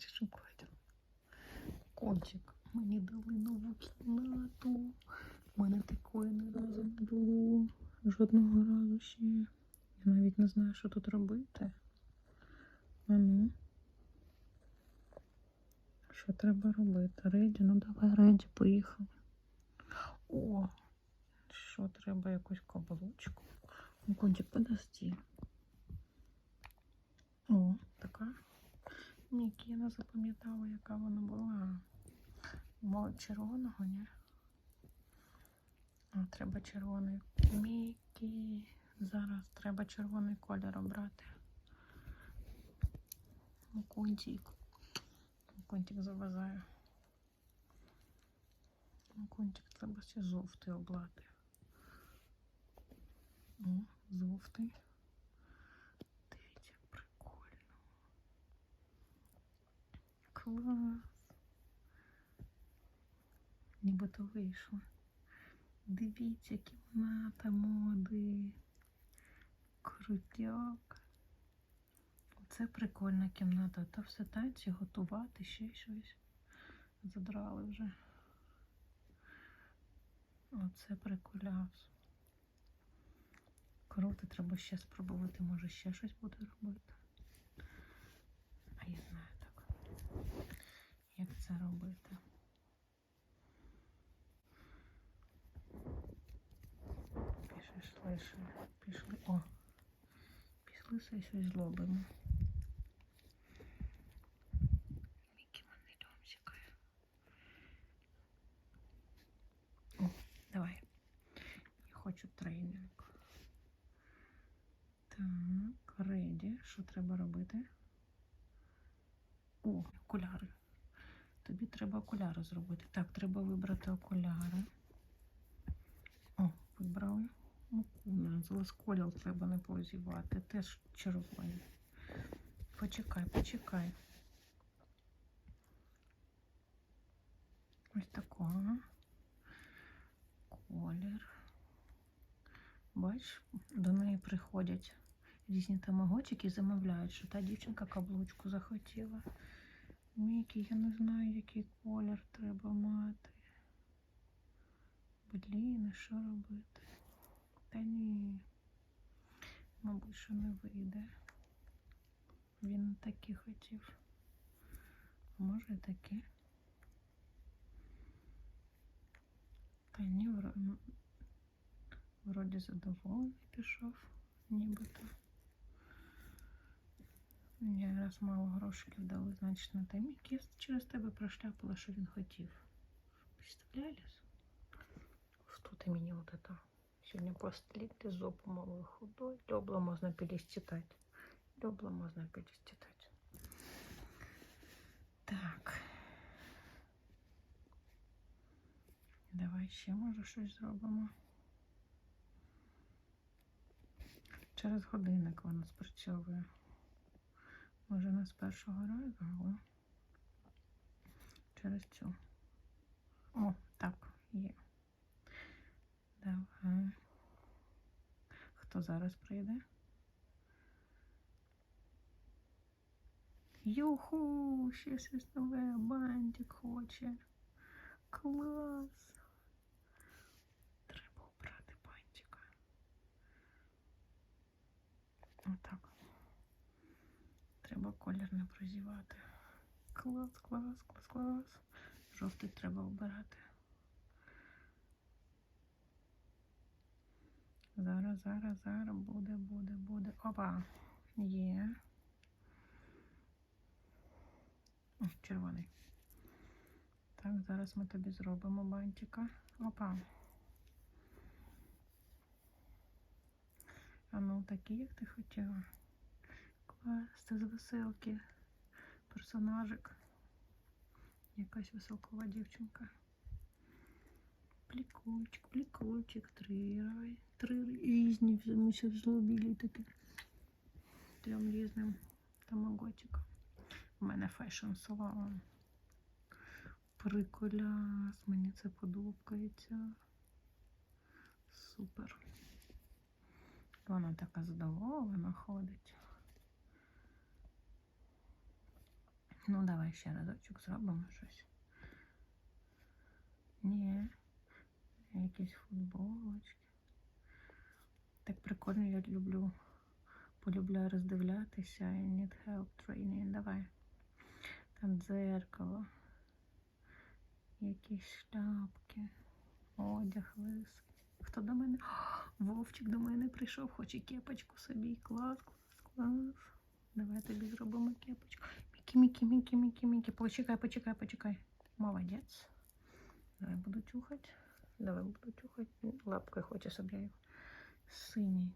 Бачиш, Катя? Кончик. Мені дали нову кімнату. У мене такої ні разу не було. Жодного разу ще. Я навіть не знаю, що тут робити. А ну. Що треба робити? Реді, ну давай, Реді, поїхали. О, що треба якусь каблучку. Ну, кончик, подожди. О, така. Мікі, я не яка вона була. Мало червоного, ні? А, треба червоний. Мікі. Зараз треба червоний колір обрати. Контик. Контик заважає. Ну, треба ще жовтий облати. О, жовтий. Дивіться, прикольно. Клас. Нібито вийшло. Дивіться, кімната моди. Крутяк. Це прикольна кімната. Та все танці готувати, ще щось. Задрали вже. Оце приколяс. Круто, треба ще спробувати, може ще щось буде робити. А я знаю так, як це робити. Пішли, пішли. О, пішли все щось зробимо. О, давай. Я хочу тренінг. Так, реді. Що треба робити? О, окуляри. Тобі треба окуляри зробити. Так, треба вибрати окуляри. О, вибрали. Мукуна. Злосколіл треба не позівати. Теж червоні. Почекай, почекай. Ось такого. Колір. Бач, до неї приходять різні тамагочики і замовляють, що та дівчинка каблучку захотіла. Мікі, я не знаю, який колір треба мати. Блін, що робити? Та ні. Мабуть, що не вийде. Він такі хотів. Може і такі. Та ні, вроді задоволений пішов, нібито. Мені раз мало грошиків дали, значить на темі. Я через тебе прошляпала, що він хотів. Представлялись? Что ты меня вот это? Сегодня постлит ты зопу малую худой. Лёбла можно переститать. Лёбла можно переститать. Так. Давай ще може щось зробимо. Через годинник воно спрацьовує. Не з першого але через цю. О, так, є. Давай. Хто зараз прийде? Юху, ще щось нове, бантик хоче. Клас. Треба обрати бантика. Отак. Треба колір не прозівати. Клас, клас, клас, клас. Жовтий треба обирати. Зараз, зараз, зараз буде, буде, буде. Опа. Є. О, червоний. Так, зараз ми тобі зробимо бантика. Опа. А ну такі, як ти хотіла. Це з веселки. Персонажик. Якась веселкова дівчинка. Прикольчик, прикольчик, три, рай- три різні, ми ще злобілі такі. Трьом різним тамагочиком. У мене фешн салон. Приколяс, мені це подобається. Супер. Вона така задоволена ходить. Ну, давай ще разочок зробимо щось. Ні. Якісь футболочки. Так прикольно, я люблю. Полюбляю роздивлятися. I need help training. Давай. Там дзеркало. Якісь шляпки. Одяг лис. Хто до мене? Вовчик до мене прийшов, хоче кепочку собі. Клас, клас, клас. Давай тобі зробимо кепочку. Мікі, Мікі, Мікі, Мікі. Почекай, почекай, почекай. Молодець. Давай буду чухати. Давай буду чухати. Лапкою хоче, щоб я його. Синій.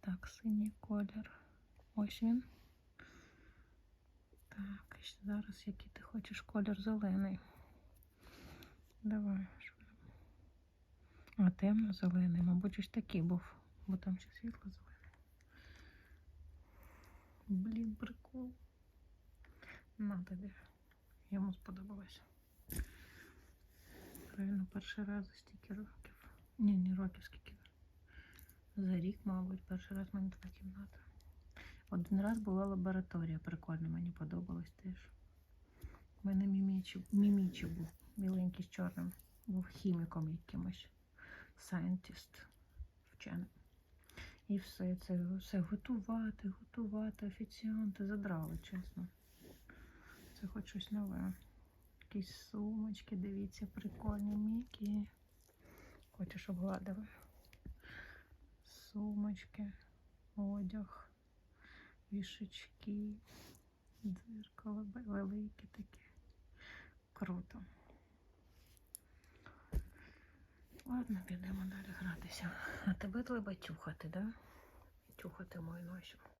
Так, синій колір. Ось він. Так, зараз який ти хочеш колір зелений. Давай. А темно-зелений, мабуть, ж такий був, бо там ще світло-зелений. Блін, прикол. На тобі. Йому сподобалось. Реально перший раз за стільки років. Ні, не років скільки. За рік, мабуть, перший раз в мене така кімната. Один раз була лабораторія, прикольно, мені подобалось теж. У мене мімічі, був, біленький з чорним, був хіміком якимось. Scientist, вченим. І все це все готувати, готувати, офіціанти задрали, чесно. Це хоч щось нове. Якісь сумочки, дивіться, прикольні мікі. Хочеш обгладили. Сумочки, одяг, вішечки, дзеркало велике таке. Круто. Ладно, підемо далі гратися. А тебе треба тюхати, да? Тюхати мою носю.